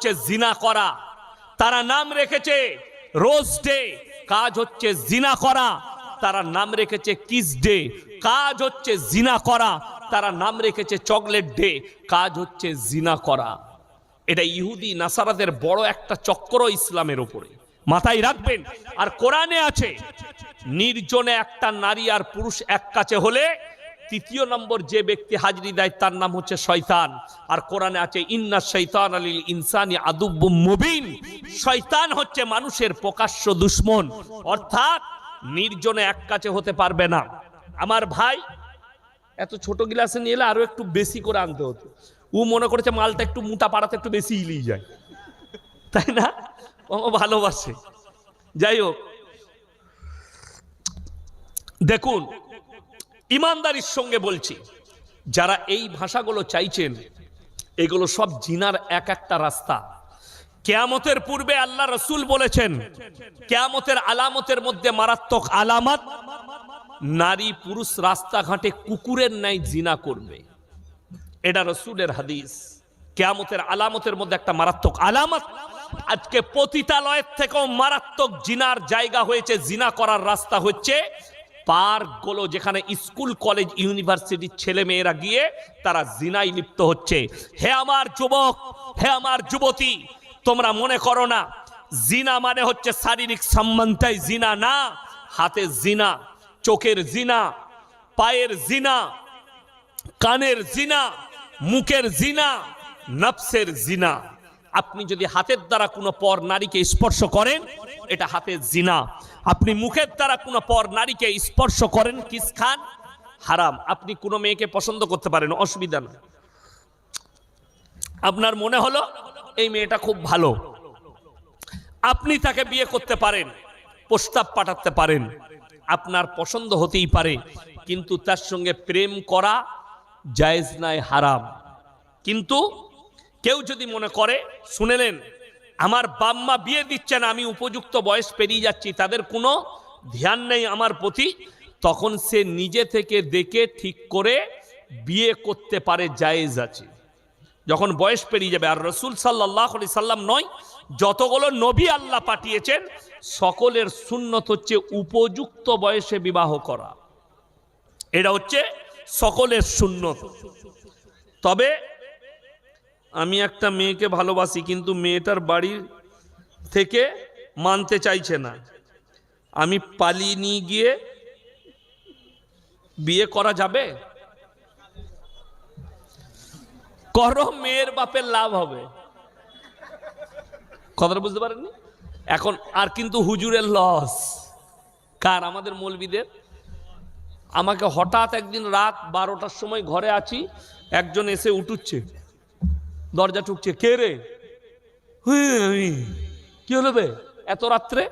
হচ্ছে জিনা করা। তারা নাম রেখেছে রোজ ডে, কাজ হচ্ছে জিনা করা। তারা নাম রেখেছে কিস ডে, কাজ হচ্ছে জিনা করা। তারা নাম রেখেছে চকলেট ডে, কাজ হচ্ছে জিনা করা। এটা ইহুদি নাসারাদের বড় একটা চক্র ইসলামের উপরে। মাথায় রাখবেন, আর কোরআনে আছে, নির্জনে একটা নারী আর পুরুষ এক কাছে হলে তৃতীয় নম্বর যে ব্যক্তি হাজরি দেয়, তার নাম হচ্ছে শয়তান। আর কোরআনে আছে, ইন্না শৈতান আলিল ইনসানি আদুব্বু মুবিন। শয়তান হচ্ছে মানুষের প্রকাশ্য দুশ্মন। অর্থাৎ নির্জনে এক কাছে হতে পারবে না। আমার ভাই, এত ছোট গিলাসে নিয়ে এলে আরও একটু বেশি করে আনতে হতো। ও মনে করেছে মালটা একটু মোটা পাড়াতে একটু বেশি ইলিয়ে যায়। তাই না? ও ভালোবাসে। যাই হোক। দেখুন ইমানদারির সঙ্গে বলছি, যারা এই ভাষাগুলো চাইছেন, এগুলো সব জিনার এক একটা রাস্তা। কেয়ামতের পূর্বে আল্লাহ রসুল বলেছেন, কেয়ামতের আলামতের মধ্যে মারাত্মক আলামত, নারী পুরুষ রাস্তাঘাটে কুকুরের ন্যায় জিনা করবে। এটা রসুলের হাদিস। কেয়ামতের আলামতের মধ্যে একটা মারাত্মক আলামত। আজকে পতিতালয়ের থেকেও মারাত্মক জিনার জায়গা হয়েছে, জিনা করার রাস্তা হচ্ছে পার্কগুলো যেখানে স্কুল, কলেজ ইউনিভার্সিটির ছেলে মেয়েরা গিয়ে তারা জিনায় লিপ্ত হচ্ছে। হে আমার যুবক, হে আমার যুবতী, তোমরা মনে করো না, জিনা মানে হচ্ছে শারীরিক সম্বন্ধটাই জিনা না, হাতে জিনা, চোখের জিনা, পায়ের জিনা, কানের জিনা, মুখের জিনা, নফসের জিনা। আপনি যদি হাতের দ্বারা কোনো পর নারীকে স্পর্শ করেন, এটা হাতের জিনা। আপনি মুখের দ্বারা কোনো পর নারীকে স্পর্শ করেন, কিস খান? হারাম। আপনি কোনো মেয়েকে পছন্দ করতে পারেন, অসুবিধা না আপনার মনে হলো, এই মেয়েটা খুব ভালো। আপনি তাকে বিয়ে করতে পারেন, প্রস্তাব পাঠাতে পারেন। আপনার পছন্দ হতেই পারে, কিন্তু তার সঙ্গে প্রেম করা জায়েজ নাই হারাম। কিন্তু কেউ যদি মনে করে শুনেলেন আমার বাম্মা বিয়ে দিচ্ছে না, আমি উপযুক্ত বয়স পেরিয়ে যাচ্ছি, তাদের কোনো ধ্যান নেই আমার প্রতি। তখন সে নিজে থেকে দেখে ঠিক করে বিয়ে করতে পারে জায়েজ আছে। যখন বয়স পেরিয়ে যাবে, আর রসুল সাল্লাহ আলি সাল্লাম নয়, যতগুলো নবী আল্লাহ পাঠিয়েছেন, সকলের সুন্নত হচ্ছে উপযুক্ত বয়সে বিবাহ করা। এটা হচ্ছে সকলের সুন্নত। তবে আমি একটা মেয়েকে ভালোবাসি, কিন্তু মেয়েটার বাড়ির থেকে মানতে চাইছে না। আমি পালিয়ে নিয়ে গিয়ে বিয়ে করা যাবে? করো, মেয়ের বাপের লাভ হবে। কথাটা বুঝতে পারেননি? এখন আর কিন্তু হুজুরের লস কার? আমাদের মৌলবিদের। আমাকে হঠাৎ একদিন রাত বারোটার সময় ঘরে আছি, একজন এসে উঠুচ্ছে। দরজা টুকছে কে রে? কি হলো বে? এত রাত্রে?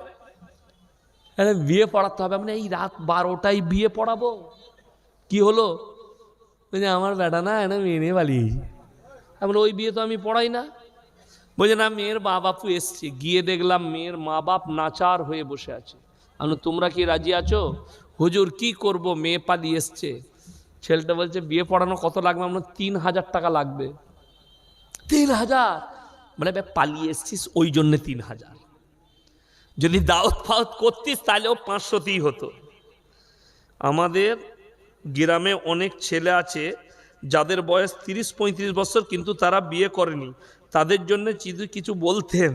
বিয়ে পড়াতে হবে। মানে এই রাত বারোটায় বিয়ে পড়াবো। কি হলো? বলছে আমার বেটা না এটা মেয়ে নিয়ে পালিয়েছি আমি বলি, ওই বিয়ে তো আমি পড়াই না। বলছে না মেয়ের মা বাপু এসছে। গিয়ে দেখলাম মেয়ের মা বাপ নাচার হয়ে বসে আছে। আমি তোমরা কি রাজি আছো? হুজুর কি করব? মেয়ে পালিয়ে এসছে। ছেলেটা বলছে বিয়ে পড়ানো কত লাগবে? আমরা তিন হাজার টাকা লাগবে। তিন হাজার মানে পালিয়ে এসছিস ওই জন্য তিন হাজার যদি দাওয়াত ফাওয়াত করতিস, তাহলেও পাঁচশোতেই হতো। আমাদের গ্রামে অনেক ছেলে আছে, যাদের বয়স তিরিশ, পঁয়ত্রিশ বছর, কিন্তু তারা বিয়ে করেনি। তাদের জন্য কিছু বলতেন,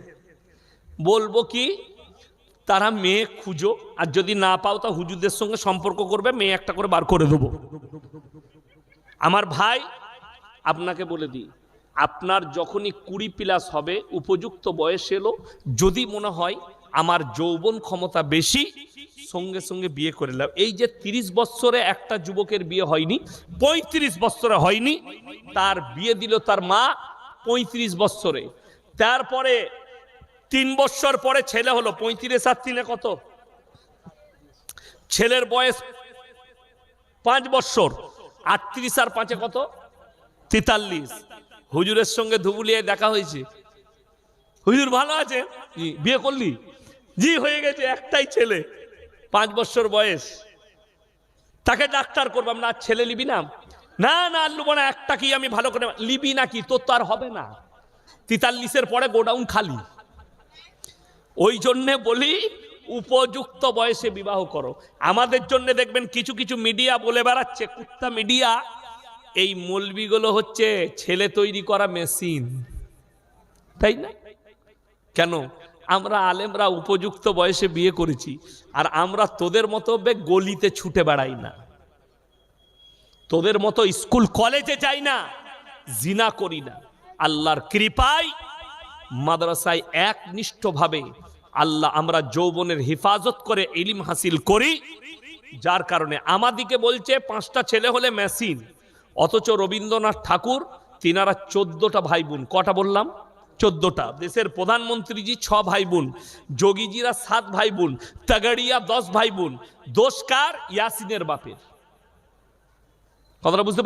বলব কি, তারা মেয়ে খুঁজো, আর যদি না পাও, তা হুজুরদের সঙ্গে সম্পর্ক করবে, মেয়ে একটা করে বার করে দেবো। আমার ভাই, আপনাকে বলে দিই আপনার যখনই কুড়ি প্লাস হবে, উপযুক্ত বয়স এলো, যদি মনে হয় আমার যৌবন ক্ষমতা বেশি, সঙ্গে সঙ্গে বিয়ে করে নাও এই যে তিরিশ বৎসরে একটা যুবকের বিয়ে হয়নি, পঁয়ত্রিশ বৎসরে হয়নি, তার বিয়ে দিল তার মা পঁয়ত্রিশ বৎসরে। তারপরে তিন বৎসর পরে ছেলে হলো, পঁয়ত্রিশ আর তিনে কত? ছেলের বয়স পাঁচ বৎসর, আটত্রিশ আর পাঁচে কত? তেতাল্লিশ। হুজুরের সঙ্গে ধুবুলিয়ে দেখা হয়েছে। হুজুর ভালো আছে? বিয়ে করলি? জি হয়ে গেছে একটাই ছেলে পাঁচ বছর বয়স। তাকে ডাক্তার করবাম না ছেলে লিবি না। না না আর লুবো না একটা কি আমি ভালো করে লিবি নাকি? তোর তো আর হবে না। তিতাল্লিশের পরে গোডাউন খালি। ওই জন্যে বলি উপযুক্ত বয়সে বিবাহ করো। আমাদের জন্য দেখবেন কিছু কিছু মিডিয়া বলে বেড়াচ্ছে কুত্তা মিডিয়া। এই মলবিগুলো হচ্ছে ছেলে তৈরি করা মেশিন। তাই না? কেন? আমরা আলেমরা উপযুক্ত বয়সে বিয়ে করেছি, আর আমরা তোদের মতো গলিতে ছুটে বেড়াই না। তোদের মতো স্কুল, কলেজে যাই না, জিনা করি না। আল্লাহর কৃপায় মাদ্রাসায় একনিষ্ঠভাবে আল্লাহ আমরা যৌবনের হেফাজত করে ইলিম হাসিল করি, যার কারণে আমাদিকে বলছে পাঁচটা ছেলে হলে মেশিন। অথচ রবীন্দ্রনাথ ঠাকুর তিনারা চোদ্দটা ভাই বোন কটা বললাম? চোদ্দটা। দেশের প্রধানমন্ত্রীজি ছ ভাই বোন যোগীজিরা সাত ভাই বোন তাগাড়িয়া দশ ভাই বোন দোষকার ইয়াসিনের বাপের। কথাটা বুঝতে